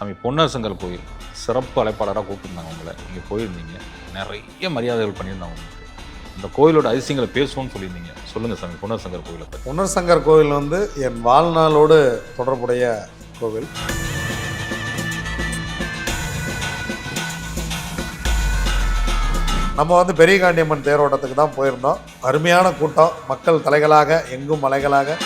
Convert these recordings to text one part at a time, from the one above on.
சாமி பொன்னரசங்கர் கோயில் சிறப்பு அழைப்பாளராக கூப்பிட்டுருந்தாங்க உங்களை. நீங்கள் போயிருந்தீங்க. நிறைய மரியாதைகள் பண்ணியிருந்தாங்க உங்களுக்கு. இந்த கோயிலோட அதிசயங்களை பேசுவோம்னு சொல்லியிருந்தீங்க. சொல்லுங்கள் சாமி பொன்னரசங்கர் கோயிலை பற்றி புனர் கோயில் வந்து என் வாழ்நாளோடு தொடர்புடைய கோவில். நம்ம வந்து பெரிய காண்டியம்மன் தேரோட்டத்துக்கு தான் போயிருந்தோம். அருமையான கூட்டம். மக்கள் தலைகளாக எங்கும் மலைகளாக.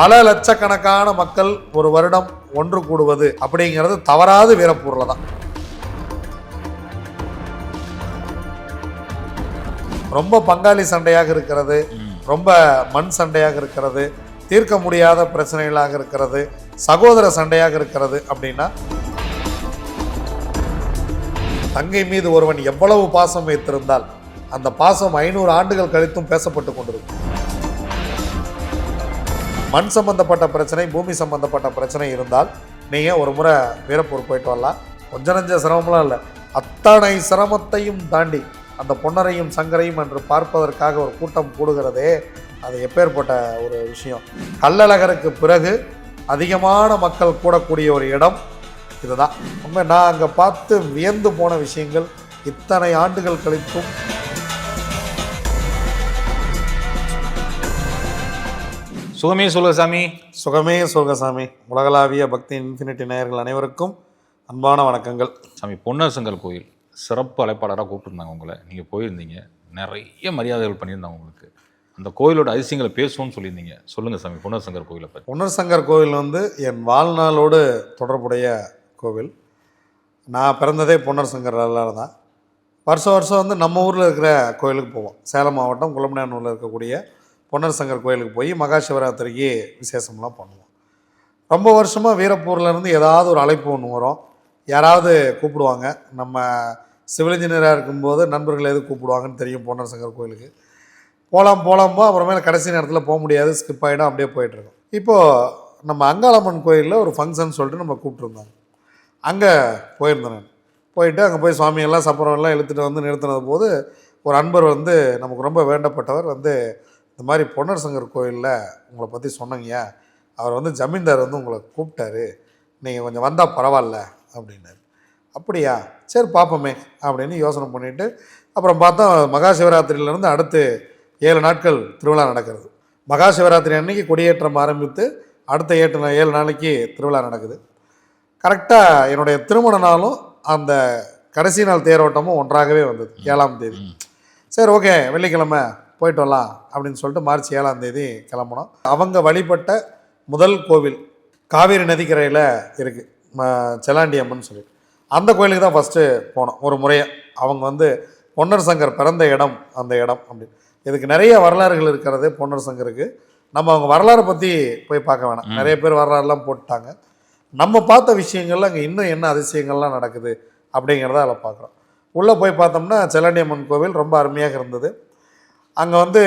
பல லட்சக்கணக்கான மக்கள் ஒரு வருடம் ஒன்று கூடுவது அப்படிங்கிறது தவறாது வீரப்பூரில் தான். ரொம்ப பங்காளி சண்டையாக இருக்கிறது ரொம்ப மண் சண்டையாக இருக்கிறது தீர்க்க முடியாத பிரச்சனைகளாக இருக்கிறது சகோதர சண்டையாக இருக்கிறது அப்படின்னா தங்கை மீது ஒருவன் எவ்வளவு பாசம் வைத்திருந்தால் அந்த பாசம் ஐநூறு ஆண்டுகள் கழித்தும் பேசப்பட்டு கொண்டிருக்கும். மண் சம்மந்தப்பட்ட பிரச்சனை பூமி சம்மந்தப்பட்ட பிரச்சனை இருந்தால் நீங்கள் ஒரு முறை வீரப்பூர் போயிட்டு வரலாம். கொஞ்ச நஞ்ச சிரமம்லாம் இல்லை. அத்தனை சிரமத்தையும் தாண்டி அந்த பொன்னரையும் சங்கரையும் என்று பார்ப்பதற்காக ஒரு கூட்டம் கூடுகிறதே அது எப்பேற்பட்ட ஒரு விஷயம். கள்ளழகருக்கு பிறகு அதிகமான மக்கள் கூடக்கூடிய ஒரு இடம் இதுதான். உண்மை நான் அங்கே பார்த்து வியந்து போன விஷயங்கள் இத்தனை ஆண்டுகள் கழித்தும் சுகமே சொல்லுங்க சாமி. சுகமே சுகசாமி உலகளாவிய பக்தி இன்ஃபினிட்டி நேயர்கள் அனைவருக்கும் அன்பான வணக்கங்கள். சாமி பொன்னரசங்கர் கோயில் சிறப்பு அழைப்பாளராக கூப்பிட்டுருந்தாங்க உங்களை. நீங்கள் போயிருந்தீங்க. நிறைய மரியாதைகள் பண்ணியிருந்தாங்க உங்களுக்கு. அந்த கோயிலோட அதிசயங்களை பேசுவோம்னு சொல்லியிருந்தீங்க. சொல்லுங்கள் சாமி பொன்னரசங்கர் கோயிலை பற்றி பொன்னர் சங்கர் கோவில் வந்து என் வாழ்நாளோடு தொடர்புடைய கோவில். நான் பிறந்ததே பொன்னர் சங்கரில் தான். வருஷம் வருஷம் வந்து நம்ம ஊரில் இருக்கிற கோயிலுக்கு போவோம். சேலம் மாவட்டம் குளமணியானூரில் இருக்கக்கூடிய பொன்னர் சங்கர் கோயிலுக்கு போய் மகா சிவராத்திரிக்கு விசேஷம்லாம் பண்ணுவோம். ரொம்ப வருஷமாக வீரப்பூர்ல இருந்து ஏதாவது ஒரு அழைப்பு ஒன்று வரும். யாராவது கூப்பிடுவாங்க. நம்ம சிவில் இன்ஜினியராக இருக்கும்போது நண்பர்கள் எது கூப்பிடுவாங்கன்னு தெரியும் பொன்னர் சங்கர் கோயிலுக்கு. போகலாம் போகலாம்போ அப்புறமேல கடைசி நேரத்தில் போக முடியாது. ஸ்கிப் ஆகிடும் அப்படியே போயிட்டுருக்கோம் இப்போது நம்ம அங்காளம்மன் கோயிலில் ஒரு ஃபங்க்ஷன் சொல்லிட்டு நம்ம கூப்பிட்ருந்தாங்க அங்கே போயிருந்தேன் நான். போயிட்டு அங்கே போய் சுவாமியெல்லாம் சப்பரம் எல்லாம் இழுத்துட்டு வந்து நிறுத்தினது போது ஒரு அன்பர் வந்து நமக்கு ரொம்ப வேண்டப்பட்டவர் வந்து இந்த மாதிரி பொன்னர் சங்கர் கோயிலில் உங்களை பற்றி சொன்னங்கய்யா அவர் வந்து ஜமீன்தார் வந்து உங்களை கூப்பிட்டாரு. நீங்கள் கொஞ்சம் வந்தால் பரவாயில்ல அப்படின்னாரு. அப்படியா? சரி பார்ப்போமே அப்படின்னு யோசனை பண்ணிவிட்டு அப்புறம் பார்த்தா மகா சிவராத்திரியிலேருந்து அடுத்து ஏழு நாட்கள் திருவிழா நடக்கிறது. மகா சிவராத்திரி அன்னைக்கு கொடியேற்றம் ஆரம்பித்து அடுத்த நா- ஏழு நாளைக்கு திருவிழா நடக்குது. கரெக்டாக என்னுடைய திருமண நாளும் அந்த கடைசி நாள் தேரோட்டமும் ஒன்றாகவே வந்தது ஏழாம் தேதி. சரி ஓகே வெள்ளிக்கிழமை போயிட்டு வரலாம் அப்படின்னு சொல்லிட்டு மார்ச் ஏழாம் தேதி கிளம்புனோம். அவங்க வழிபட்ட முதல் கோவில் காவேரி நதிக்கரையில் இருக்குது செலாண்டி அம்மன் சொல்லி. அந்த கோயிலுக்கு தான் ஃபஸ்ட்டு போனோம். ஒரு முறையை. அவங்க வந்து பொன்னர் சங்கர் பிறந்த இடம் அந்த இடம் அப்படின்னு இதுக்கு நிறைய வரலாறுகள் இருக்கிறது பொன்னர் சங்கருக்கு. நம்ம அவங்க வரலாறை பற்றி போய் பார்க்க வேணாம். நிறைய பேர் வரலாறுலாம் போட்டுட்டாங்க நம்ம பார்த்த விஷயங்கள்ல அங்கே இன்னும் என்ன அதிசயங்கள்லாம் நடக்குது அப்படிங்கிறத அதில் பார்க்குறோம். உள்ளே போய் பார்த்தோம்னா செல்லாண்டி அம்மன் கோவில் ரொம்ப அருமையாக இருந்தது. அங்கே வந்து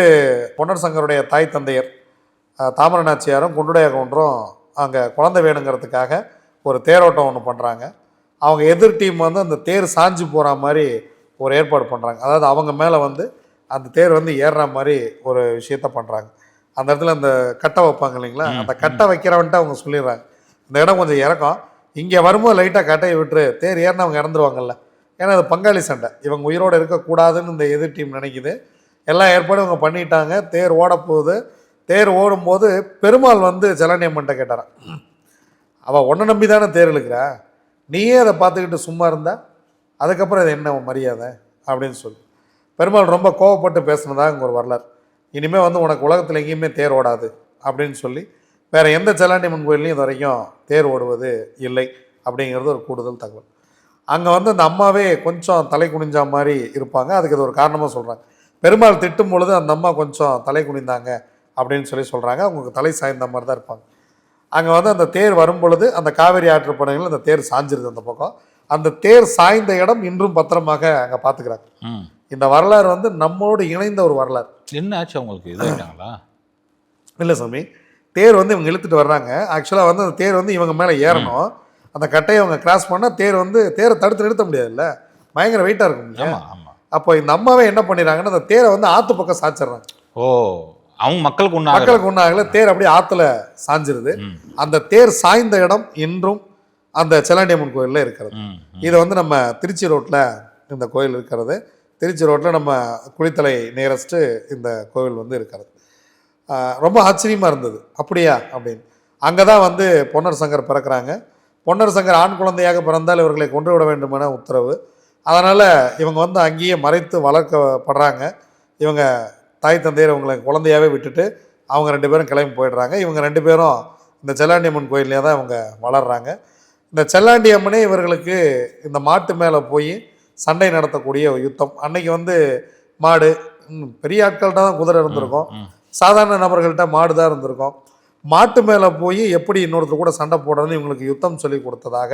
பொன்னர் சங்கருடைய தாய் தந்தையர் தாமரநாச்சியாரும் குண்டுடைய கவுண்டரும் அங்கே குழந்தை வேணுங்கிறதுக்காக ஒரு தேரோட்டம் ஒன்று பண்ணுறாங்க அவங்க எதிர் டீம் வந்து அந்த தேர் சாஞ்சு போகிற மாதிரி ஒரு ஏற்பாடு பண்ணுறாங்க அதாவது அவங்க மேலே வந்து அந்த தேர் வந்து ஏறுற மாதிரி ஒரு விஷயத்த பண்ணுறாங்க அந்த இடத்துல அந்த கட்டை வைப்பாங்க இல்லைங்களா? அந்த கட்டை வைக்கிறவன்ட்டு அவங்க சொல்லிடுறாங்க. இந்த இடம் கொஞ்சம் இறக்கம். இங்கே வரும்போது லைட்டாக கட்டையை விட்டுரு தேர் ஏறினா அவங்க இறந்துருவாங்கல்ல. ஏன்னா அது பங்காளி சண்டை. இவங்க உயிரோடு இருக்கக்கூடாதுன்னு இந்த எதிர் டீம் நினைக்குது. எல்லா ஏற்பாடும் இவங்க பண்ணிட்டாங்க. தேர் ஓட போகுது தேர் ஓடும்போது பெருமாள் வந்து செலனியம்மன்ட்ட கேட்டாரான் அவள் ஒன்றை நம்பி தானே தேர் இழுக்கிறா? நீயே அதை பார்த்துக்கிட்டு சும்மா இருந்தா? அதுக்கப்புறம் இது என்ன மரியாதை? அப்படின்னு சொல்லி. பெருமாள் ரொம்ப கோவப்பட்டு பேசுனதா இங்கே ஒரு வரலாறு. இனிமேல் வந்து உனக்கு உலகத்தில் எங்கேயுமே தேர் ஓடாது அப்படின்னு சொல்லி வேறு எந்த செல்லாண்டியம்மன் கோயில்லையும் இது வரைக்கும் தேர் ஓடுவது இல்லை அப்படிங்கிறது ஒரு கூடுதல் தகவல். அங்கே வந்து அந்த அம்மாவே கொஞ்சம் தலை குனிஞ்சா மாதிரி இருப்பாங்க. அதுக்கு இது ஒரு காரணமாக சொல்கிறாங்க பெருமாள் திட்டும் பொழுது அந்த அம்மா கொஞ்சம் தலை குனிந்தாங்க அப்படின்னு சொல்லி சொல்கிறாங்க அவங்களுக்கு தலை சாய்ந்த மாதிரி தான் இருப்பாங்க. அங்கே வந்து அந்த தேர் வரும் பொழுது அந்த காவிரி ஆற்று படைகள் அந்த தேர் சாஞ்சிருது அந்த பக்கம். அந்த தேர் சாய்ந்த இடம் இன்றும் பத்திரமாக அங்கே பார்த்துக்கிறாங்க. இந்த வரலாறு வந்து நம்மோடு இணைந்த ஒரு வரலாறு. என்ன ஆச்சு அவங்களுக்கு? இதாகிட்டாங்களா இல்லை சாமி. தேர் வந்து இவங்க இழுத்துட்டு வர்றாங்க. ஆக்சுவலாக வந்து அந்த தேர் வந்து இவங்க மேலே ஏறணும். அந்த கட்டையை அவங்க கிராஸ் பண்ணால் தேர் வந்து தேரை தடுத்து நிறுத்த முடியாதுல்ல? பயங்கர வெயிட்டாக இருக்கும் அப்போ இந்த அம்மாவே என்ன பண்ணிடுறாங்கன்னா அந்த தேரை வந்து ஆற்று பக்கம் சாச்சிடுறாங்க ஓ அவங்க மக்களுக்கு ஒண்ணு மக்களுக்கு ஆகல தேர் அப்படியே ஆற்றுல சாஞ்சிருது. அந்த தேர் சாய்ந்த இடம் இன்றும் அந்த செல்லாண்டியம்மன் கோயிலில் இருக்கிறது. இது வந்து நம்ம திருச்சி ரோட்டில் இந்த கோயில் இருக்கிறது. திருச்சி ரோட்டில் நம்ம குளித்தலை நியரஸ்ட்டு இந்த கோவில் வந்து இருக்கிறது. ரொம்ப ஆச்சரியமாக இருந்தது. அப்படியா? அப்படின்னு. அங்கே தான் வந்து பொன்னர் சங்கர் பிறக்கிறாங்க. பொன்னர் சங்கர் ஆண் குழந்தையாக பிறந்தால் இவர்களை கொன்று விட வேண்டும் என உத்தரவு. அதனால் இவங்க வந்து அங்கேயே மறைத்து வளர்க்கப்படுறாங்க. இவங்க தாய் தந்தையர் இவங்களை குழந்தையாகவே விட்டுட்டு அவங்க ரெண்டு பேரும் கிளம்பி போயிடுறாங்க. இவங்க ரெண்டு பேரும் இந்த செல்லாண்டியம்மன் கோயிலே தான் இவங்க வளர்றாங்க. இந்த செல்லாண்டி அம்மனே இவர்களுக்கு இந்த மாட்டு மேலே போய் சண்டை நடத்தக்கூடிய யுத்தம். அன்னைக்கு வந்து மாடு பெரிய ஆட்கள்கிட்ட தான் குதிரை இருந்திருக்கும். சாதாரண நபர்கள்ட்ட மாடு தான் இருந்திருக்கும். மாட்டு மேலே போய் எப்படி இன்னொருத்தர் கூட சண்டை போடணும்னு இவங்களுக்கு யுத்தம் சொல்லி கொடுத்ததாக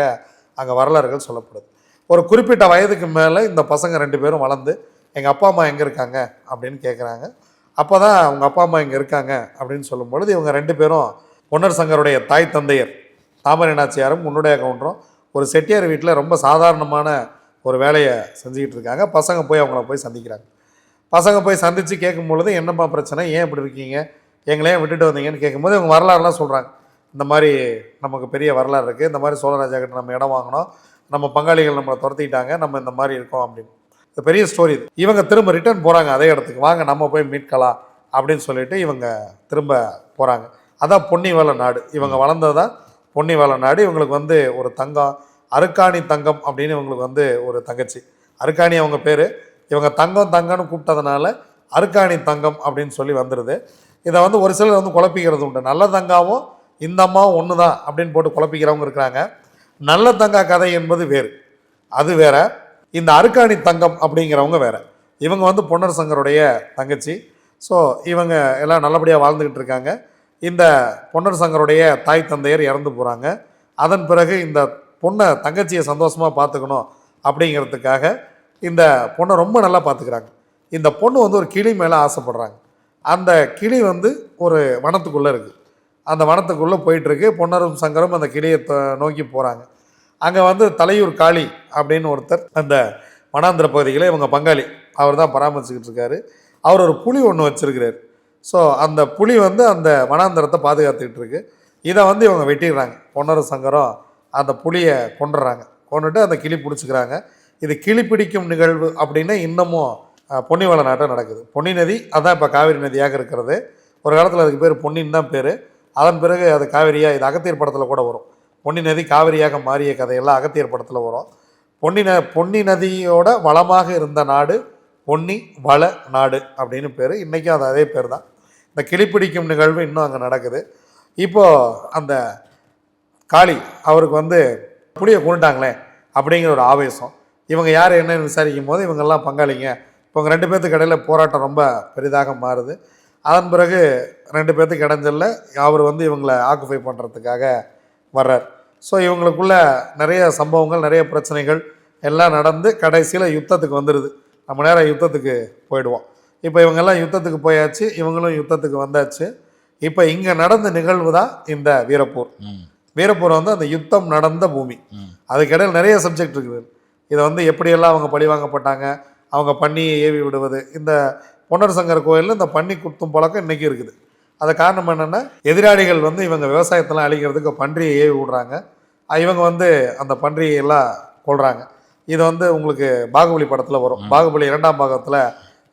அங்கே வரலாறுகள் சொல்லப்படுது. ஒரு குறிப்பிட்ட வயதுக்கு மேலே இந்த பசங்க ரெண்டு பேரும் வளர்ந்து எங்கள் அப்பா அம்மா எங்கே இருக்காங்க? அப்படின்னு கேட்குறாங்க அப்போ தான் அவங்க அப்பா அம்மா இங்கே இருக்காங்க அப்படின்னு சொல்லும் பொழுது இவங்க ரெண்டு பேரும் பொன்னர் சங்கருடைய தாய் தந்தையர் தாமரை நாச்சியாரும் உன்னுடைய கவுண்டரும் ஒரு செட்டியார் வீட்டில் ரொம்ப சாதாரணமான ஒரு வேலையை செஞ்சுக்கிட்டு இருக்காங்க. பசங்க போய் அவங்கள போய் சந்திக்கிறாங்க. பசங்க போய் சந்தித்து கேட்கும் பொழுது என்னம்மா பிரச்சனை? ஏன் இப்படி இருக்கீங்க? எங்களே விட்டுட்டு வந்தீங்கன்னு கேட்கும்போது இவங்க வரலாறுலாம் சொல்கிறாங்க இந்த மாதிரி நமக்கு பெரிய வரலாறு இருக்குது இந்த மாதிரி சோழராஜா கிட்ட நம்ம இடம் வாங்கினோம். நம்ம பங்காளிகள் நம்மளை துரத்திட்டாங்க நம்ம இந்த மாதிரி இருக்கோம் அப்படின்னு. இது பெரிய ஸ்டோரி இது இவங்க திரும்ப ரிட்டர்ன் போகிறாங்க அதே இடத்துக்கு. வாங்க நம்ம போய் மீட்கலாம் அப்படின்னு சொல்லிட்டு இவங்க திரும்ப போகிறாங்க அதான் பொன்னிவள நாடு. இவங்க வளர்ந்தது? தான் வேலை நாடு. இவங்களுக்கு வந்து ஒரு தங்கம். அருக்காணி தங்கம் அப்படின்னு இவங்களுக்கு வந்து ஒரு தங்கச்சி. அருக்காணி அவங்க பேர். இவங்க தங்கம் தங்கம்னு கூப்பிட்டதுனால அருக்காணி தங்கம் அப்படின்னு சொல்லி வந்துடுது இதை வந்து ஒரு சிலர் வந்து குழப்பிக்கிறது உண்டு. நல்ல தங்காவும் இந்த அம்மாவும் ஒன்று தான் அப்படின்னு போட்டு குழப்பிக்கிறவங்க இருக்கிறாங்க. நல்ல தங்கா கதை என்பது வேறு. அது வேற. இந்த அருக்காணி தங்கம் அப்படிங்கிறவங்க வேற. இவங்க வந்து பொன்னர் சங்கருடைய தங்கச்சி. ஸோ இவங்க எல்லாம் நல்லபடியாக வாழ்ந்துக்கிட்டு இருக்காங்க. இந்த பொன்னர் சங்கருடைய தாய் தந்தையர் இறந்து போகிறாங்க அதன் பிறகு இந்த பொண்ணை தங்கச்சியை சந்தோஷமாக பார்த்துக்கணும் அப்படிங்கிறதுக்காக இந்த பொண்ணை ரொம்ப நல்லா பார்த்துக்கிறாங்க. இந்த பொண்ணு வந்து ஒரு கிளி மேலே ஆசைப்படுறாங்க. அந்த கிளி வந்து ஒரு வனத்துக்குள்ளே இருக்குது அந்த வனத்துக்குள்ளே போயிட்டுருக்கு. பொன்னரும் சங்கரும் அந்த கிளியை நோக்கி போகிறாங்க அங்கே வந்து தலையூர் காளி அப்படின்னு ஒருத்தர் அந்த வனாந்திர பகுதியில் இவங்க பங்காளி அவர் தான் பராமரிச்சுக்கிட்டு இருக்காரு. அவர் ஒரு புலி ஒன்று வச்சிருக்கிறார். ஸோ அந்த புலி வந்து அந்த வனாந்திரத்தை பாதுகாத்துக்கிட்டு இருக்கு. இதை வந்து இவங்க வெட்டிடுறாங்க. பொன்னரும் சங்கரம் அந்த புலியை கொண்டுறாங்க கொண்டுட்டு அந்த கிளி பிடிச்சிக்கிறாங்க. இது கிளி பிடிக்கும் நிகழ்வு அப்படின்னு இன்னமும் பொன்னிவள நாட்டம் நடக்குது. பொன்னி நதி அதான் இப்போ காவிரி நதியாக இருக்கிறது. ஒரு காலத்தில் அதுக்கு பேர் பொன்னின்னு தான் பேர். அதன் பிறகு அது காவிரியாக இது அகத்தியர் படத்தில் கூட வரும். பொன்னி நதி காவிரியாக மாறிய கதையெல்லாம் அகத்தியர் படத்தில் வரும். பொன்னி ந பொன்னி நதியோட வளமாக இருந்த நாடு பொன்னி வள நாடு அப்படின்னு பேர். இன்றைக்கும் அது அதே பேர் தான் இந்த கிளிப்பிடிக்கும் நிகழ்வு இன்னும் அங்கே நடக்குது. இப்போது அந்த காளி அவருக்கு வந்து புளியை கொண்டுட்டாங்களே அப்படிங்கிற ஒரு ஆவேசம். இவங்க யார் என்னன்னு விசாரிக்கும் போது இவங்கெல்லாம் பங்காளிங்க. இப்போ அவங்க ரெண்டு பேர்த்துக்கு கடையில் போராட்டம் ரொம்ப பெரிதாக மாறுது. அதன் பிறகு ரெண்டு பேர்த்துக்கு இடைஞ்சல்ல அவர் வந்து இவங்களை ஆக்குஃபை பண்ணுறதுக்காக வர்றார். ஸோ இவங்களுக்குள்ள நிறைய சம்பவங்கள் நிறைய பிரச்சனைகள் எல்லாம் நடந்து கடைசியில் யுத்தத்துக்கு வந்துடுது நம்ம நேரம் யுத்தத்துக்கு போயிடுவோம். இப்போ இவங்கெல்லாம் யுத்தத்துக்கு போயாச்சு இவங்களும் யுத்தத்துக்கு வந்தாச்சு. இப்போ இங்கே நடந்த நிகழ்வு தான் இந்த வீரப்பூர். வீரப்பூர் வந்து அந்த யுத்தம் நடந்த பூமி. அதுக்கிடையில் நிறைய சப்ஜெக்ட் இருக்குது. இதை வந்து எப்படியெல்லாம் அவங்க பழிவாங்கப்பட்டாங்க அவங்க பன்னியை ஏவி விடுவது இந்த பொன்னர் சங்கர் கோயிலில் இந்த பன்னி குத்தும் பழக்கம் இன்றைக்கி இருக்குது. அது காரணம் என்னென்னா எதிராளிகள் வந்து இவங்க விவசாயத்தெல்லாம் அழிக்கிறதுக்கு பன்றியை ஏவி விடுறாங்க. இவங்க வந்து அந்த பன்றியை எல்லாம் கொள்றாங்க இது வந்து உங்களுக்கு பாகுபலி படத்தில் வரும். பாகுபலி இரண்டாம் பாகத்தில்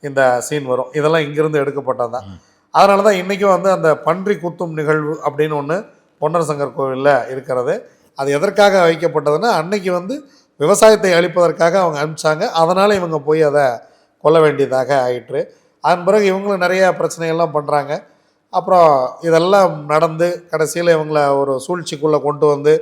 இந்த சீன் வரும். இதெல்லாம் இங்கிருந்து எடுக்கப்பட்டது தான். அதனால தான் இன்றைக்கும் வந்து அந்த பன்றி குத்தும் நிகழ்வு அப்படின்னு ஒன்று பொன்னர் சங்கர் கோவிலில் இருக்கிறது. அது எதற்காக வைக்கப்பட்டதுன்னா அன்னைக்கு வந்து விவசாயத்தை அழிப்பதற்காக அவங்க அனுப்பிச்சாங்க. அதனால் இவங்க போய் அதை கொல்ல வேண்டியதாக ஆயிற்று. அதன் பிறகு இவங்களும் நிறைய பிரச்சனைகள்லாம் பண்ணுறாங்க அப்புறம் இதெல்லாம் நடந்து கடைசியில் இவங்கள ஒரு சூழ்ச்சிக்குள்ளே கொண்டு வந்து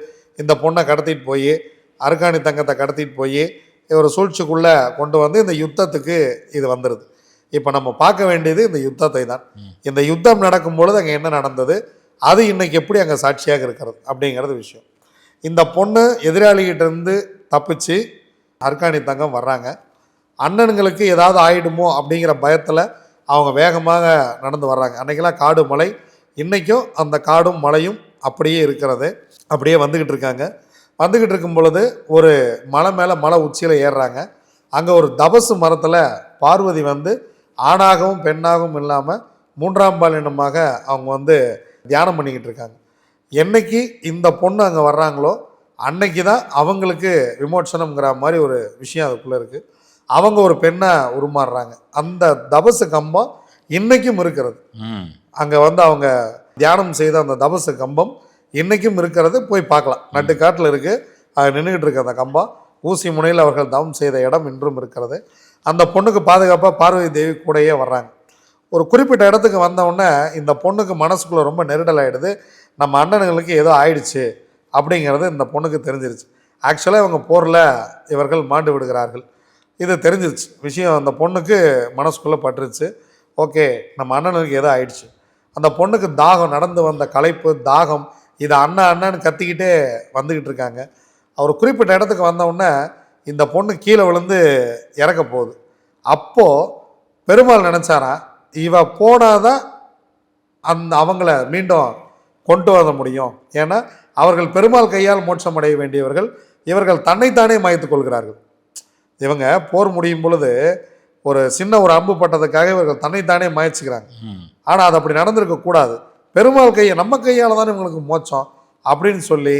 இந்த பொண்ணை கடத்திட்டு போய் அருக்காணி தங்கத்தை கடத்திட்டு போய் ஒரு சூழ்ச்சிக்குள்ளே கொண்டு வந்து இந்த யுத்தத்துக்கு இது வந்துடுது இப்போ நம்ம பார்க்க வேண்டியது இந்த யுத்தத்தை தான். இந்த யுத்தம் நடக்கும் பொழுது அங்கே என்ன நடந்தது? அது இன்னைக்கு எப்படி அங்கே சாட்சியாக இருக்கிறது அப்படிங்கிறது விஷயம். இந்த பொண்ணு எதிராளிகிட்டேருந்து தப்பிச்சு அர்க்காணி தங்கம் வர்றாங்க. அண்ணனுங்களுக்கு ஏதாவது ஆகிடுமோ அப்படிங்கிற பயத்தில் அவங்க வேகமாக நடந்து வர்றாங்க. அன்றைக்கெல்லாம் காடு மலை இன்றைக்கும் அந்த காடும் மலையும் அப்படியே இருக்கிறது. அப்படியே வந்துக்கிட்டு இருக்காங்க. வந்துக்கிட்டு இருக்கும் பொழுது ஒரு மலை மேலே மலை உச்சியில் ஏறுறாங்க. அங்கே ஒரு தபசு மரத்தில் பார்வதி வந்து ஆணாகவும் பெண்ணாகவும் இல்லாமல் மூன்றாம் பாலினமாக அவங்க வந்து தியானம் பண்ணிக்கிட்டு இருக்காங்க. என்னைக்கு இந்த பொண்ணு அங்கே வர்றாங்களோ அன்னைக்கு தான் அவங்களுக்கு விமோச்சனம்ங்கிற மாதிரி ஒரு விஷயம் அதுக்குள்ளே இருக்குது அவங்க ஒரு பெண்ணை உருமாறுறாங்க. அந்த தபசு கம்பம் இன்னைக்கும் இருக்கிறது. அங்கே வந்து அவங்க தியானம் செய்த அந்த தபசு கம்பம் இன்னைக்கும் இருக்கிறது. போய் பார்க்கலாம். நட்டுக்காட்டில் இருக்குது அது நின்றுக்கிட்டு இருக்கு அந்த கம்பம். ஊசி முனையில் அவர்கள் தவம் செய்த இடம் இன்றும் இருக்கிறது. அந்த பொண்ணுக்கு பாதுகாப்பாக பார்வதி தேவி கூடயே வர்றாங்க. ஒரு குறிப்பிட்ட இடத்துக்கு வந்த உடனே இந்த பொண்ணுக்கு மனசுக்குள்ளே ரொம்ப நெருடல் ஆயிடுது. நம்ம அண்ணனுங்களுக்கு ஏதோ ஆயிடுச்சு அப்படிங்கிறது இந்த பொண்ணுக்கு தெரிஞ்சிருச்சு. ஆக்சுவலாக இவங்க போரில் இவர்கள் மாண்டு விடுகிறார்கள். இது தெரிஞ்சிருச்சு. விஷயம் அந்த பொண்ணுக்கு மனசுக்குள்ளே பட்டுருச்சு. ஓகே நம்ம அண்ணனுக்கு ஏதோ ஆயிடுச்சு. அந்த பொண்ணுக்கு தாகம் நடந்து வந்த களைப்பு தாகம் இதை அண்ணன் அண்ணன்னு கத்திக்கிட்டே வந்துக்கிட்டு இருக்காங்க. அவர் குறிப்பிட்ட இடத்துக்கு வந்தவுடனே இந்த பொண்ணு கீழே விழுந்து இறக்க போகுது. அப்போது பெருமாள் நினச்சாரா இவ போனாதான் அந்த அவங்கள மீண்டும் கொண்டு வர முடியும்? ஏன்னா அவர்கள் பெருமாள் கையால் மோட்சம் அடைய வேண்டியவர்கள். இவர்கள் தன்னைத்தானே மாய்த்து கொள்கிறார்கள். இவங்க போர் முடியும் பொழுது ஒரு சின்ன ஒரு அம்பு பட்டதுக்காக இவர்கள் தன்னைத்தானே மாய்ச்சிக்கிறாங்க. ஆனால் அது அப்படி நடந்திருக்க கூடாது. பெருமாள் கையை நம்ம கையால் தானே இவங்களுக்கு மோட்சம் அப்படின்னு சொல்லி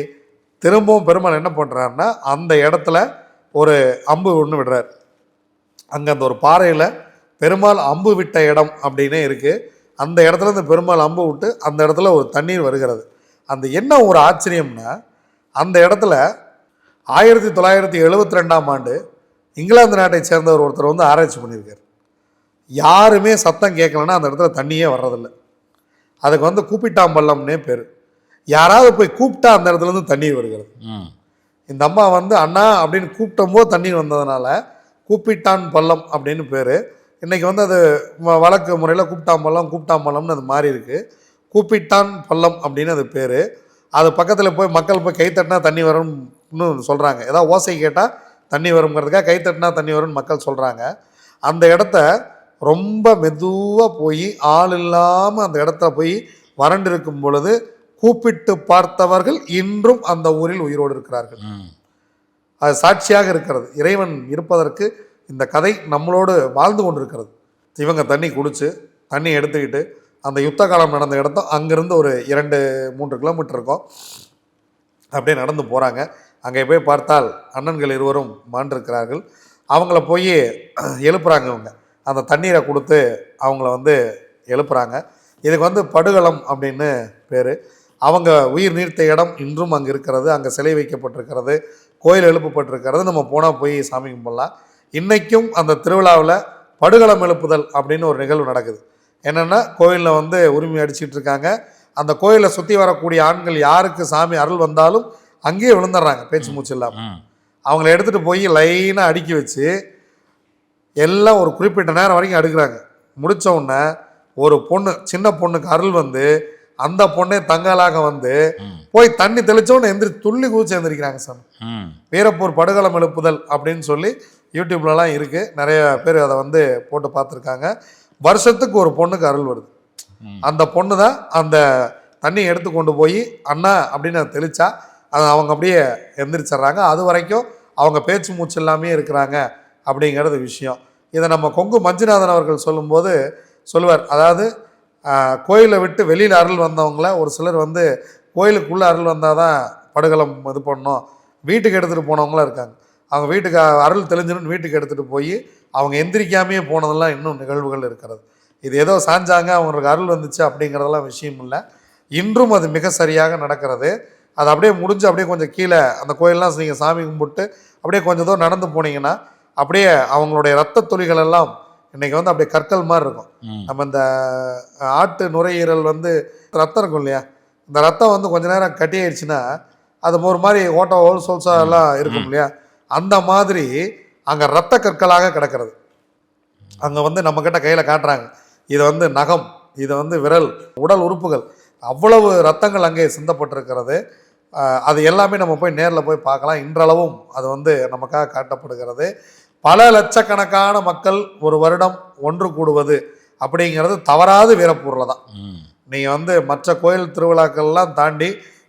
திரும்பவும் பெருமாள் என்ன பண்ணுறாருன்னா அந்த இடத்துல ஒரு அம்பு ஒன்று விடுறார். அங்கே அந்த ஒரு பாறையில் பெருமாள் அம்பு விட்ட இடம் அப்படின்னே இருக்குது அந்த இடத்துல இந்த பெருமாள் அம்பு விட்டு அந்த இடத்துல ஒரு தண்ணீர் வருகிறது. அந்த என்ன ஒரு ஆச்சரியம்னா அந்த இடத்துல ஆயிரத்தி தொள்ளாயிரத்தி எழுபத்தி ரெண்டாம் ஆண்டு இங்கிலாந்து நாட்டை சேர்ந்தவர் ஒருத்தர் வந்து ஆராய்ச்சி பண்ணியிருக்கார். யாருமே சத்தம் கேட்கலன்னா அந்த இடத்துல தண்ணியே வர்றதில்ல. அதுக்கு வந்து கூப்பிட்டாம்பள்ளம்னே பேர். யாராவது போய் கூப்பிட்டா அந்த இடத்துல இருந்து தண்ணீர் வருகிறது. ம். இந்த அம்மா வந்து அண்ணா அப்படின்னு கூப்பிட்டம்போது தண்ணீர் வந்ததுனால கூப்பிட்டான் பள்ளம் அப்படின்னு பேர். இன்றைக்கி வந்து அது வழக்கு முறையில் கூப்பிட்டான் பள்ளம் கூப்பிட்டான் பள்ளம்னு அது மாறி இருக்கு. கூப்பிட்டான் பள்ளம் அப்படின்னு அது பேர். அது பக்கத்தில் போய் மக்கள் போய் கை தட்டினா தண்ணி வரும்னு சொல்கிறாங்க ஏதாவது ஓசை கேட்டால் தண்ணி வருங்கிறதுக்காக கை தட்டினா தண்ணி வரும்னு மக்கள் சொல்கிறாங்க அந்த இடத்த ரொம்ப மெதுவாக போய் ஆள் இல்லாமல் அந்த இடத்துல போய் வறண்டிருக்கும் பொழுது கூப்பிட்டு பார்த்தவர்கள் இன்றும் அந்த ஊரில் உயிரோடு இருக்கிறார்கள். அது சாட்சியாக இருக்கிறது. இறைவன் இருப்பதற்கு இந்த கதை நம்மளோடு வாழ்ந்து கொண்டிருக்கிறது. இவங்க தண்ணி குடிச்சு தண்ணி எடுத்துக்கிட்டு அந்த யுத்த காலம் நடந்த இடத்த அங்கேருந்து ஒரு இரண்டு மூன்று கிலோமீட்டர் இருக்கும். அப்படியே நடந்து போகிறாங்க அங்கே போய் பார்த்தால் அண்ணன்கள் இருவரும் மாண்டிருக்கிறார்கள். அவங்கள போய் எழுப்புறாங்க இவங்க. அந்த தண்ணீரை கொடுத்து அவங்கள வந்து எழுப்புறாங்க. இதுக்கு வந்து படுகளம் அப்படின்னு பேர். அவங்க உயிர் நீர்த்த இடம் இன்றும் அங்கே இருக்கிறது. அங்கே சிலை வைக்கப்பட்டிருக்கிறது. கோயில் எழுப்பப்பட்டிருக்கிறது. நம்ம போனால் போய் சாமி கும்பிடலாம். இன்றைக்கும் அந்த திருவிழாவில் படுகளம் எழுப்புதல் அப்படின்னு ஒரு நிகழ்வு நடக்குது. என்னென்னா கோயிலில் வந்து உரிமை அடிச்சிட்டு இருக்காங்க. அந்த கோயிலை சுற்றி வரக்கூடிய ஆண்கள் யாருக்கு சாமி அருள் வந்தாலும் அங்கேயே விழுந்துடுறாங்க பேச்சு மூச்சு இல்லாமல் அவங்கள எடுத்துகிட்டு போய் லைனாக அடுக்கி வச்சு எல்லாம் ஒரு குறிப்பிட்ட நேரம் வரைக்கும் அடுக்குறாங்க. முடிச்ச உடனே ஒரு பொண்ணு சின்ன பொண்ணுக்கு அருள் வந்து அந்த பொண்ணே தங்காலாக வந்து போய் தண்ணி தெளிச்சோன்னு எந்திரி துள்ளி குதிச்சு எந்திரிக்கிறாங்க சாமி. ம். வீரப்பூர் படுகளம் எழுப்புதல் அப்படின்னு சொல்லி யூடியூப்லலாம் இருக்குது நிறைய பேர் அதை வந்து போட்டு பார்த்துருக்காங்க. வருஷத்துக்கு ஒரு பொண்ணுக்கு அருள் வருது. அந்த பொண்ணு தான் அந்த தண்ணியை எடுத்து கொண்டு போய் அண்ணா அப்படின்னு அதை தெளிச்சா அது அவங்க அப்படியே எந்திரிச்சிட்றாங்க. அது வரைக்கும் அவங்க பேச்சு மூச்சு எல்லாமே இருக்கிறாங்க அப்படிங்கிறது விஷயம். இதை நம்ம கொங்கு மஞ்சுநாதன் அவர்கள் சொல்லும்போது சொல்லுவார். அதாவது கோயிலை விட்டு வெளியில் அருள் வந்தவங்கள ஒரு சிலர் வந்து கோயிலுக்குள்ளே அருள் வந்தால் தான் படுகலம் இது பண்ணணும். வீட்டுக்கு எடுத்துகிட்டு போனவங்களாம் இருக்காங்க. அவங்க வீட்டுக்கு அருள் தெளிஞ்சுன்னு வீட்டுக்கு எடுத்துகிட்டு போய் அவங்க எந்திரிக்காமையே போனதெல்லாம் இன்னும் நிகழ்வுகள் இருக்கிறது. இது ஏதோ சாஞ்சாங்க அவங்களுக்கு அருள் வந்துச்சு அப்படிங்கிறதெல்லாம் விஷயம் இல்லை. இன்றும் அது மிக சரியாக நடக்கிறது. அது அப்படியே முடிஞ்சு அப்படியே கொஞ்சம் கீழே அந்த கோயிலெலாம் நீங்கள் சாமி கும்பிட்டு அப்படியே கொஞ்சம் தூரம் நடந்து போனீங்கன்னா அப்படியே அவங்களுடைய ரத்த துளிகள் எல்லாம் இன்னைக்கு வந்து அப்படியே கற்கள் மாதிரி இருக்கும். நம்ம இந்த ஆட்டு நுரையீரல் வந்து ரத்தம் இருக்கும் இல்லையா? இந்த ரத்தம் வந்து கொஞ்ச நேரம் கட்டி ஆயிடுச்சுன்னா அது ஒரு மாதிரி ஓட்ட ஹோல் சோல்ஸா எல்லாம் இருக்கும் இல்லையா? அந்த மாதிரி அங்கே ரத்த கற்களாக கிடக்கிறது. அங்கே வந்து நம்மக்கிட்ட கையில் காட்டுறாங்க. இது வந்து நகம் இது வந்து விரல் உடல் உறுப்புகள். அவ்வளவு ரத்தங்கள் அங்கே சிந்தப்பட்டிருக்கிறது. அது எல்லாமே நம்ம போய் நேரில் போய் பார்க்கலாம். இன்றளவும் அது வந்து நமக்காக காட்டப்படுகிறது. பல லட்சக்கணக்கான மக்கள் ஒரு வருடம் ஒன்று கூடுவது அப்படிங்கிறது தவறாது வீரப்பூரில் தான். நீங்கள் வந்து மற்ற கோயில் திருவிழாக்கள்லாம் தாண்டி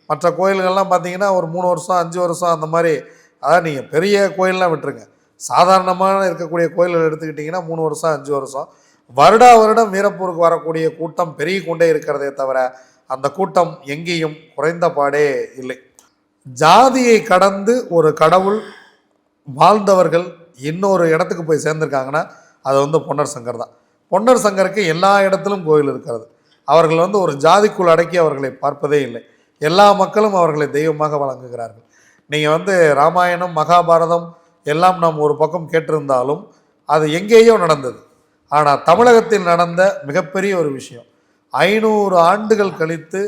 மற்ற கோயில்கள்லாம் பார்த்தீங்கன்னா ஒரு மூணு வருஷம் அஞ்சு வருஷம் அந்த மாதிரி அதாவது நீங்கள் பெரிய கோயிலெலாம் விட்டுருங்க. சாதாரணமான இருக்கக்கூடிய கோயில்கள் எடுத்துக்கிட்டிங்கன்னா மூணு வருஷம் அஞ்சு வருஷம். வருடா வருடம் வீரப்பூருக்கு வரக்கூடிய கூட்டம் பெருகி கொண்டே இருக்கிறதே தவிர அந்த கூட்டம் எங்கேயும் குறைந்த பாடே இல்லை. ஜாதியை கடந்து ஒரு கடவுள் வாழ்ந்தவர்கள் இன்னொரு இடத்துக்கு போய் சேர்ந்திருக்காங்கன்னா அது வந்து பொன்னர் சங்கர் தான். பொன்னர் சங்கருக்கு எல்லா இடத்திலும் கோயில் இருக்கிறது. அவர்கள் வந்து ஒரு ஜாதிக்குள் அடக்கி அவர்களை பார்ப்பதே இல்லை. எல்லா மக்களும் அவர்களை தெய்வமாக வழங்குகிறார்கள் நீங்கள் வந்து ராமாயணம் மகாபாரதம் எல்லாம் நாம் ஒரு பக்கம் கேட்டிருந்தாலும் அது எங்கேயோ நடந்தது. ஆனால் தமிழகத்தில் நடந்த மிகப்பெரிய ஒரு விஷயம் ஐநூறு ஆண்டுகள் கழித்து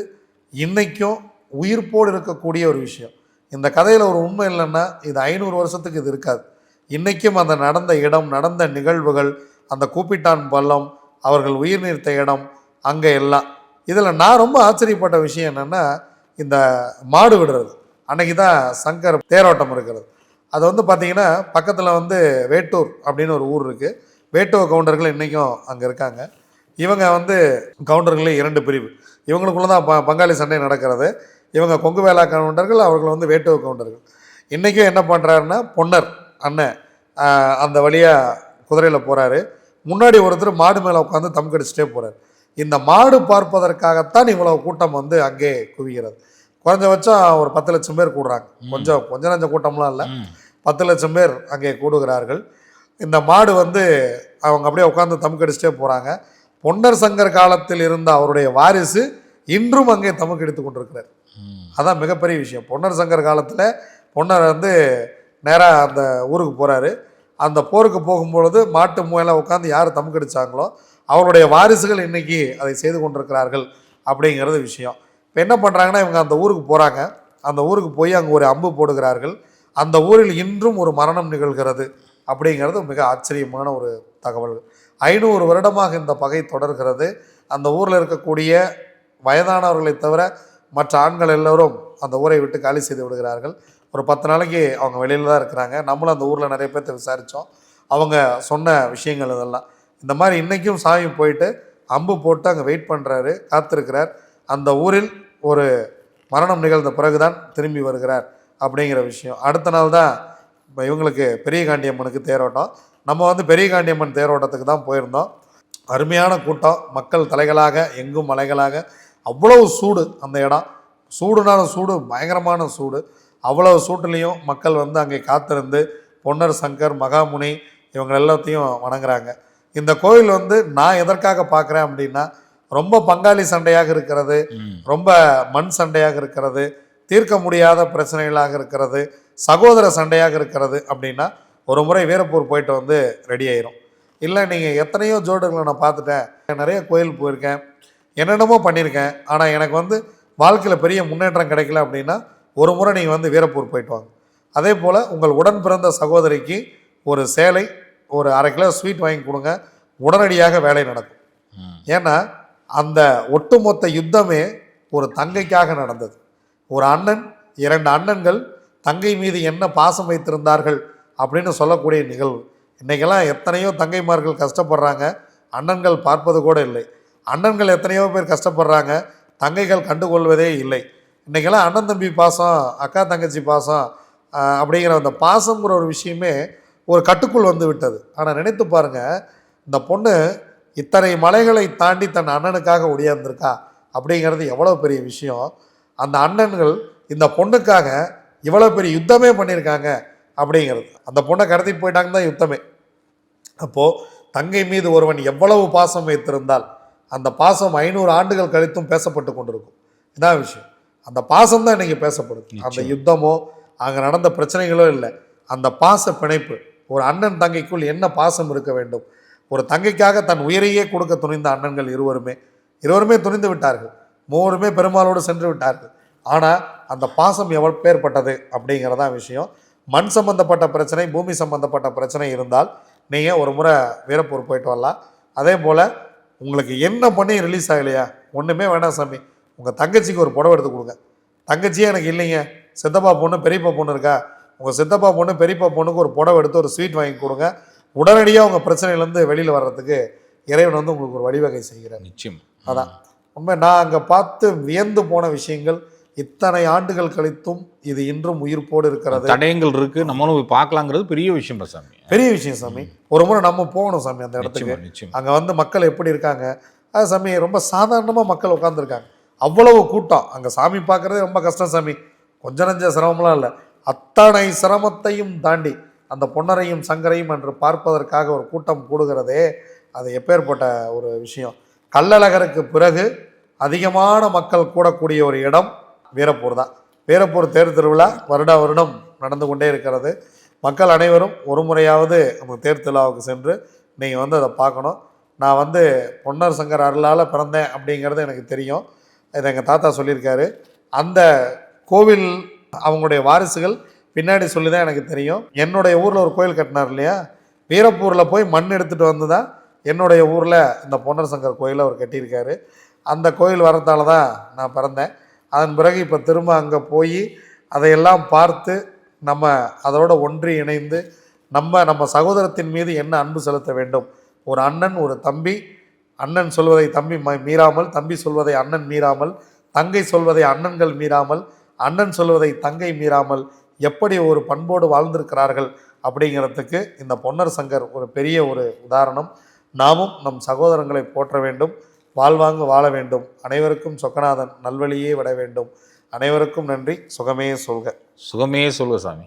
இன்றைக்கும் உயிர்ப்போடு இருக்கக்கூடிய ஒரு விஷயம். இந்த கதையில் ஒரு உண்மை இல்லைன்னா இது ஐநூறு வருஷத்துக்கு இது இருக்காது. இன்றைக்கும் அந்த நடந்த இடம் நடந்த நிகழ்வுகள் அந்த கூப்பிட்டான் பள்ளம் அவர்கள் உயிர் நீர்த்த இடம் அங்கே எல்லாம். இதில் நான் ரொம்ப ஆச்சரியப்பட்ட விஷயம் என்னென்னா இந்த மாடு விடுறது. அன்னைக்கு தான் சங்கர் தேரோட்டம் இருக்கிறது. அது வந்து பார்த்திங்கன்னா பக்கத்தில் வந்து வேட்டூர் அப்படின்னு ஒரு ஊர் இருக்குது வேட்டூர் கவுண்டர்கள் இன்றைக்கும் அங்கே இருக்காங்க. இவங்க வந்து கவுண்டர்களே இரண்டு பிரிவு. இவங்களுக்குள்ள தான் ப பங்காளி சண்டை நடக்கிறது. இவங்க கொங்கு வேளா கவுண்டர்கள் அவர்கள் வந்து வேட்டுவ கவுண்டர்கள். இன்றைக்கும் என்ன பண்ணுறாருன்னா பொன்னர் அண்ணன் அந்த வழியாக குதிரையில் போகிறாரு முன்னாடி ஒருத்தர் மாடு மேலே உட்காந்து தம் கடிச்சிட்டே போகிறார் இந்த மாடு பார்ப்பதற்காகத்தான் இவ்வளவு கூட்டம் வந்து அங்கே குவிகிறது. குறைஞ்சபட்சம் ஒரு பத்து லட்சம் பேர் கூடுறாங்க. கொஞ்சம் கொஞ்சம் நஞ்ச கூட்டம்லாம் இல்லை. பத்து லட்சம் பேர் அங்கே கூடுகிறார்கள். இந்த மாடு வந்து அவங்க அப்படியே உட்காந்து தம் கடிச்சிட்டே போகிறாங்க பொன்னர் சங்கர் காலத்தில் இருந்த அவருடைய வாரிசு இன்றும் அங்கே தமக்கு எடுத்து கொண்டிருக்கிறார். அதான் மிகப்பெரிய விஷயம். பொன்னர் சங்கர் காலத்தில் பொன்னர் வந்து நேராக அந்த ஊருக்கு போகிறாரு அந்த போருக்கு போகும்பொழுது மாட்டு மேலே உட்காந்து யார் தமக்கடிச்சாங்களோ அவருடைய வாரிசுகள் இன்னைக்கு அதை செய்து கொண்டிருக்கிறார்கள் அப்படிங்கிறது விஷயம். இப்போ என்ன பண்ணுறாங்கன்னா இவங்க அந்த ஊருக்கு போகிறாங்க அந்த ஊருக்கு போய் அங்கே ஒரு அம்பு போடுகிறார்கள். அந்த ஊரில் இன்றும் ஒரு மரணம் நிகழ்கிறது அப்படிங்கிறது மிக ஆச்சரியமான ஒரு தகவல் ஐநூறு வருடமாக இந்த பகை தொடர்கிறது. அந்த ஊரில் இருக்கக்கூடிய வயதானவர்களை தவிர மற்ற ஆண்கள் எல்லோரும் அந்த ஊரை விட்டு காலி செய்து விடுகிறார்கள். ஒரு பத்து நாளைக்கு அவங்க வெளியில் தான் இருக்கிறாங்க. நம்மளும் அந்த ஊரில் நிறைய பேர்த்த விசாரித்தோம் அவங்க சொன்ன விஷயங்கள் இதெல்லாம். இந்த மாதிரி இன்றைக்கும் சாமி போயிட்டு அம்பு போட்டு அங்கே வெயிட் பண்ணுறாரு காத்திருக்கிறார். அந்த ஊரில் ஒரு மரணம் நிகழ்ந்த பிறகுதான் திரும்பி வருகிறார் அப்படிங்கிற விஷயம். அடுத்த நாள் தான் இப்போ இவங்களுக்கு பெரிய காண்டியம்மனுக்கு தேரோட்டம். நம்ம வந்து பெரிய காண்டியம்மன் தேரோட்டத்துக்கு தான் போயிருந்தோம். அருமையான கூட்டம். மக்கள் தலைகளாக எங்கும் மலைகளாக. அவ்வளவு சூடு அந்த இடம். சூடுனால சூடு பயங்கரமான சூடு. அவ்வளவு சூட்டுலேயும் மக்கள் வந்து அங்கே காத்திருந்து பொன்னர் சங்கர் மகாமுனி இவங்க எல்லாத்தையும் வணங்குறாங்க. இந்த கோயில் வந்து நான் எதற்காக பார்க்குறேன் அப்படின்னா ரொம்ப பங்காளி சண்டையாக இருக்கிறது. ரொம்ப மண் சண்டையாக இருக்கிறது தீர்க்க முடியாத பிரச்சனைகளாக இருக்கிறது சகோதர சண்டையாக இருக்கிறது அப்படின்னா ஒரு முறை வீரப்பூர் போயிட்டு வந்து ரெடி ஆயிரும். இல்லை நீங்கள் எத்தனையோ ஜோடுகளை நான் பார்த்துட்டேன். நிறைய கோயில் போயிருக்கேன். என்னென்னமோ பண்ணியிருக்கேன். ஆனால் எனக்கு வந்து வாழ்க்கையில் பெரிய முன்னேற்றம் கிடைக்கல அப்படின்னா ஒரு முறை நீங்கள் வந்து வீரப்பூர் போயிட்டு வாங்க. அதே போல் உங்கள் உடன் பிறந்த சகோதரிக்கு ஒரு சேலை ஒரு அரை கிலோ ஸ்வீட் வாங்கி கொடுங்க. உடனடியாக வேலை நடக்கும். ஏன்னா அந்த ஒட்டுமொத்த யுத்தமே ஒரு தங்கைக்காக நடந்தது. ஒரு அண்ணன் இரண்டு அண்ணன்கள் தங்கை மீது என்ன பாசம் வைத்திருந்தார்கள் அப்படின்னு சொல்லக்கூடிய நிகழ்வு. இன்றைக்கெல்லாம் எத்தனையோ தங்கைமார்கள் கஷ்டப்படுறாங்க. அண்ணன்கள் பார்ப்பது கூட இல்லை. அண்ணன்கள் எத்தனையோ பேர் கஷ்டப்படுறாங்க. தங்கைகள் கண்டுகொள்வதே இல்லை. இன்றைக்கெல்லாம் அண்ணன் தம்பி பாசம் அக்கா தங்கச்சி பாசம் அப்படிங்கிற அந்த பாசங்கிற ஒரு விஷயமே ஒரு கட்டுக்குள் வந்து விட்டது. ஆனால் நினைத்து பாருங்கள் இந்த பொண்ணு இத்தனை மலைகளை தாண்டி தன் அண்ணனுக்காக ஒடியாந்திருக்கா அப்படிங்கிறது எவ்வளோ பெரிய விஷயம். அந்த அண்ணன்கள் இந்த பொண்ணுக்காக இவ்வளோ பெரிய யுத்தமே பண்ணியிருக்காங்க. அப்படிங்கிறது. அந்த பொண்ணை கடத்திட்டு போயிட்டாங்க தான் யுத்தமே. அப்போது தங்கை மீது ஒருவன் எவ்வளவு பாசம் வைத்திருந்தால் அந்த பாசம் ஐநூறு ஆண்டுகள் கழித்தும் பேசப்பட்டு கொண்டிருக்கும். இதான் விஷயம். அந்த பாசம் தான் இன்னைக்கு பேசப்படுது. அந்த. யுத்தமோ அங்கே நடந்த பிரச்சனைகளோ இல்லை. அந்த பாச பிணைப்பு ஒரு அண்ணன் தங்கைக்குள் என்ன பாசம் இருக்க வேண்டும்? ஒரு தங்கைக்காக தன் உயிரையே கொடுக்க துணிந்த அண்ணன்கள் இருவருமே இருவருமே துணிந்து விட்டார்கள். மூவருமே பெருமாளோடு சென்று விட்டார்கள். ஆனால் அந்த பாசம் எவ்வளோ பேர்பட்டது அப்படிங்கிறதான் விஷயம். மண் சம்பந்தப்பட்ட பிரச்சனை பூமி சம்பந்தப்பட்ட பிரச்சனை இருந்தால் நீங்கள் ஒரு முறை வீரப்பூர் போயிட்டு வரலாம். அதே போல் உங்களுக்கு என்ன பண்ணி ரிலீஸ் ஆகலையா? ஒன்றுமே வேண்டாம் சாமி. உங்கள் தங்கச்சிக்கு ஒரு புடவை எடுத்து கொடுங்க. தங்கச்சியே எனக்கு இல்லைங்க. சித்தப்பா பொண்ணு பெரியப்பா பொண்ணு இருக்கா? உங்கள் சித்தப்பா பொண்ணு பெரியப்பா பொண்ணுக்கு ஒரு புடவை எடுத்து ஒரு ஸ்வீட் வாங்கி கொடுங்க. உடனடியாக உங்கள் பிரச்சனையிலேருந்து வெளியில் வர்றதுக்கு இறைவன் வந்து உங்களுக்கு ஒரு வழிவகை செய்கிறார். நிச்சயம். அதான். உண்மை நான் அங்கே பார்த்து வியந்து போன விஷயங்கள் இத்தனை ஆண்டுகள் கழித்தும் இது இன்றும் உயிர்ப்போடு இருக்கிறது. தடயங்கள் இருக்கு. நம்மளும் போய் பார்க்கலாங்கிறது பெரிய விஷயம் சாமி. பெரிய விஷயம் சாமி. ஒரு முறை நம்ம போகணும் சாமி அந்த இடத்துக்கு. அங்கே வந்து மக்கள் எப்படி இருக்காங்க? அது சாமி ரொம்ப சாதாரணமாக மக்கள் உட்காந்துருக்காங்க அவ்வளவு கூட்டம். அங்கே சாமி பார்க்குறதே ரொம்ப கஷ்டம் சாமி. கொஞ்ச நஞ்ச சிரமம்லாம் இல்லை. அத்தனை சிரமத்தையும் தாண்டி அந்த பொன்னரையும் சங்கரையும் என்று பார்ப்பதற்காக ஒரு கூட்டம் கூடுகிறதே அது எப்பேற்பட்ட ஒரு விஷயம். கள்ளழகருக்கு பிறகு அதிகமான மக்கள் கூடக்கூடிய ஒரு இடம் வீரப்பூர் தான். வீரப்பூர் தேர் திருவிழா வருடா வருடம் நடந்து கொண்டே இருக்கிறது. மக்கள் அனைவரும் ஒரு முறையாவது அந்த தேர் திருவிழாவுக்கு சென்று நீங்கள் வந்து அதை பார்க்கணும். நான் வந்து பொன்னர் சங்கர் அருளால் பிறந்தேன் அப்படிங்கிறது எனக்கு தெரியும். இதை எங்கள் தாத்தா சொல்லியிருக்காரு. அந்த கோவில் அவங்களுடைய வாரிசுகள் பின்னாடி சொல்லி தான் எனக்கு தெரியும். என்னுடைய ஊரில் ஒரு கோயில் கட்டினார் இல்லையா? வீரப்பூரில் போய் மண் எடுத்துகிட்டு வந்து தான் என்னுடைய ஊரில் இந்த பொன்னர் சங்கர் கோயிலை அவர் கட்டியிருக்காரு. அந்த கோயில் வரதால தான் நான் பிறந்தேன். அதன் பிறகு இப்போ திரும்ப அங்கே போய் அதையெல்லாம் பார்த்து நம்ம அதோட ஒன்றி இணைந்து நம்ம நம்ம சகோதரத்தின் மீது என்ன அன்பு செலுத்த வேண்டும்? ஒரு அண்ணன் ஒரு தம்பி. அண்ணன் சொல்வதை தம்பி மீறாமல் தம்பி சொல்வதை அண்ணன் மீறாமல் தங்கை சொல்வதை அண்ணன்கள் மீறாமல் அண்ணன் சொல்வதை தங்கை மீறாமல் எப்படி ஒரு பண்போடு வாழ்ந்திருக்கிறார்கள் அப்படிங்கிறதுக்கு இந்த பொன்னர் சங்கர் ஒரு பெரிய ஒரு உதாரணம். நாமும் நம் சகோதரங்களை போற்ற வேண்டும். வாழ்வாங்கு வாழ வேண்டும். அனைவருக்கும் சொக்கநாதன் நல்வழியே விட வேண்டும். அனைவருக்கும் நன்றி. சுகமே சொல்க. சுகமே சொல்க சாமி.